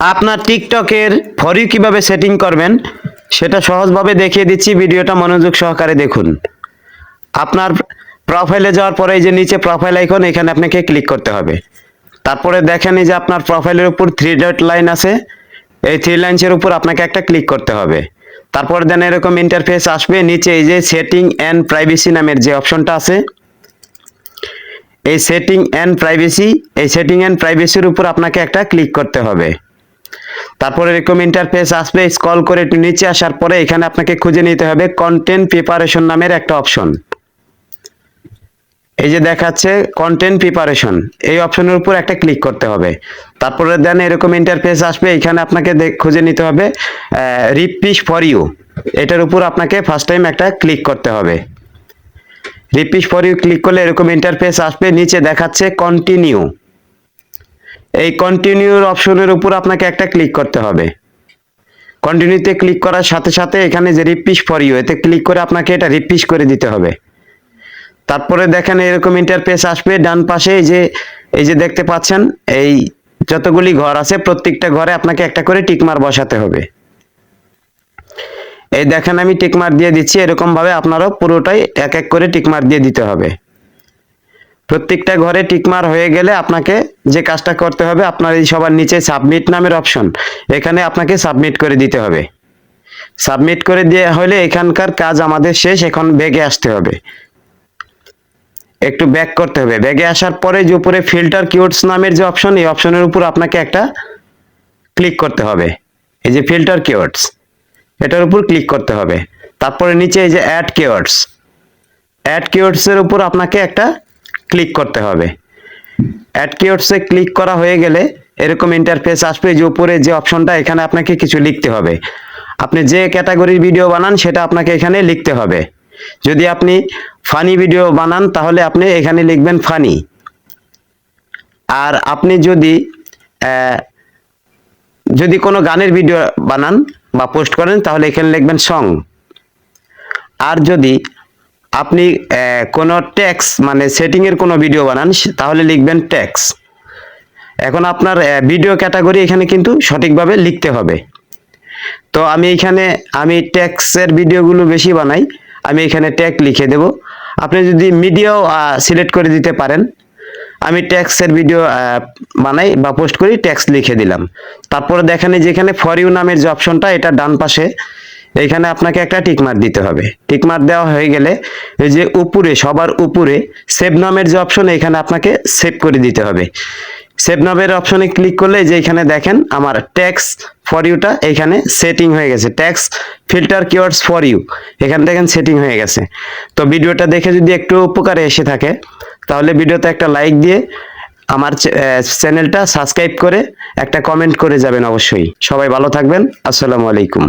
আপনার টিকটকের ফর কীভাবে সেটিং করবেন, সেটা সহজভাবে দেখিয়ে দিচ্ছি। ভিডিওটা মনোযোগ সহকারে দেখুন। আপনার প্রোফাইলে যাওয়ার পরে এই যে নিচে প্রোফাইল আইকন এখানে আপনাকে ক্লিক করতে হবে। তারপরে দেখেন এই যে আপনার প্রোফাইলের উপর থ্রি ডট লাইন আছে। এই থ্রি লাইনসের উপর আপনাকে একটা ক্লিক করতে হবে। তারপর দেন এরকম ইন্টারফেস আসবে। নিচে এই যে সেটিং অ্যান্ড প্রাইভেসি নামের যে অপশনটা আছে, এই সেটিং অ্যান্ড প্রাইভেসি এই সেটিং অ্যান্ড প্রাইভেসির উপর আপনাকে একটা ক্লিক করতে হবে। তারপরে এরকম ইন্টারফেস আসবে স্ক্রল করে একটু নিচে আসার পরে এখানে আপনাকে খুঁজে নিতে হবে কন্টেন্ট প্রিপারেশন নামের একটা অপশন এই যে দেখাচ্ছে কন্টেন্ট প্রিপারেশন এই অপশনের উপর একটা ক্লিক করতে হবে। তারপরে দেন এরকম ইন্টারফেস আসবে, এখানে আপনাকে খুঁজে নিতে হবে রিপিস ফর ইউ এটার উপর আপনাকে ফার্স্ট টাইম একটা ক্লিক করতে হবে। রিপিস ফর ইউ ক্লিক করলে এরকম ইন্টারফেস আসবে, নিচে দেখাচ্ছে কন্টিনিউ এই কন্টিনিউর অপশনের উপর আপনাকে একটা ক্লিক করতে হবে। কন্টিনিউতে ক্লিক করার সাথে সাথে এখানে যে রিপিস ফর ইউ এতে ক্লিক করে আপনাকে এটা রিপিস করে দিতে হবে। তারপরে দেখেন এরকম ইন্টারফেস আসবে, ডান পাশে এই যে এই যে দেখতে পাচ্ছেন, এই যতগুলি ঘর আছে, প্রত্যেকটা ঘরে আপনাকে একটা করে টিকমার বসাতে হবে। এই দেখেন আমি টিকমার দিয়ে দিচ্ছি এরকম ভাবে আপনারও পুরোটাই এক এক করে টিকমার দিয়ে দিতে হবে। প্রত্যেকটা ঘরে টিকমার হয়ে গেলে আপনাকে যে কাজটা করতে হবে, আপনার এই সবার নিচে সাবমিট নামের অপশন এখানে আপনাকে সাবমিট করে দিতে হবে। সাবমিট করে দিয়ে হলে এখানকার কাজ আমাদের শেষ, এখন ব্যাগে আসতে হবে। একটু ব্যাক করতে হবে। ব্যাগে আসার পরে যে উপরে ফিল্টার কিওয়ার্ডস নামের যে অপশন এই অপশনের উপর আপনাকে একটা ক্লিক করতে হবে। এই যে ফিল্টার কিওয়ার্ডস এটার উপর ক্লিক করতে হবে। তারপরে নিচে এই যে অ্যাড কিওয়ার্ডস অ্যাড কিওয়ার্ডসের উপর আপনাকে একটা ক্লিক করতে হবে। অ্যাড কিওয়ার্ডসে ক্লিক করা হয়ে গেলে এরকম ইন্টারফেস আসবে যে উপরে যে অপশনটা এখানে আপনাকে কিছু লিখতে হবে। আপনি যে ক্যাটাগরির ভিডিও বানান, সেটা আপনাকে এখানে লিখতে হবে। যদি আপনি ফানি ভিডিও বানান, তাহলে আপনি এখানে লিখবেন ফানি আর আপনি যদি যদি কোনো গানের ভিডিও বানান বা পোস্ট করেন, তাহলে এখানে লিখবেন সং আর যদি আপনি কোনো ট্যাক্স মানে সেটিংয়ের কোনো ভিডিও বানান তাহলে লিখবেন ট্যাক্স এখন আপনার ভিডিও ক্যাটাগরি এখানে কিন্তু সঠিকভাবে লিখতে হবে। তো আমি এখানে, আমি ট্যাক্সের ভিডিওগুলো বেশি বানাই, আমি এখানে ট্যাগ লিখে দেব। আপনি যদি মিডিয়াও সিলেক্ট করে দিতে পারেন, আমি ট্যাক্সের ভিডিও বানাই বা পোস্ট করি ট্যাক্স লিখে দিলাম। তারপরে দেখেন যেখানে ফর ইউ নামের যে অপশনটা এটা ডান পাশে এইখানে আপনাকে একটা টিকমার দিতে হবে। টিকমার দেওয়া হয়ে গেলে এই যে উপরে, সবার উপরে সেভ নামের যে অপশন এখানে আপনাকে সেভ করে দিতে হবে। সেভ নামের অপশনে ক্লিক করলে যে এখানে দেখেন আমার ট্যাক্স ফর ইউটা এখানে সেটিং হয়ে গেছে। Text filter keywords for you এখানে দেখেন সেটিং হয়ে গেছে। তো ভিডিওটা দেখে যদি একটু উপকারে এসে থাকে, তাহলে ভিডিওতে একটা লাইক দিয়ে আমার চ্যানেলটা সাবস্ক্রাইব করে একটা কমেন্ট করে যাবেন অবশ্যই। সবাই ভালো থাকবেন, আসসালামু আলাইকুম।